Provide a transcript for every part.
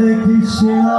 দেখি সেরা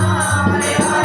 Hare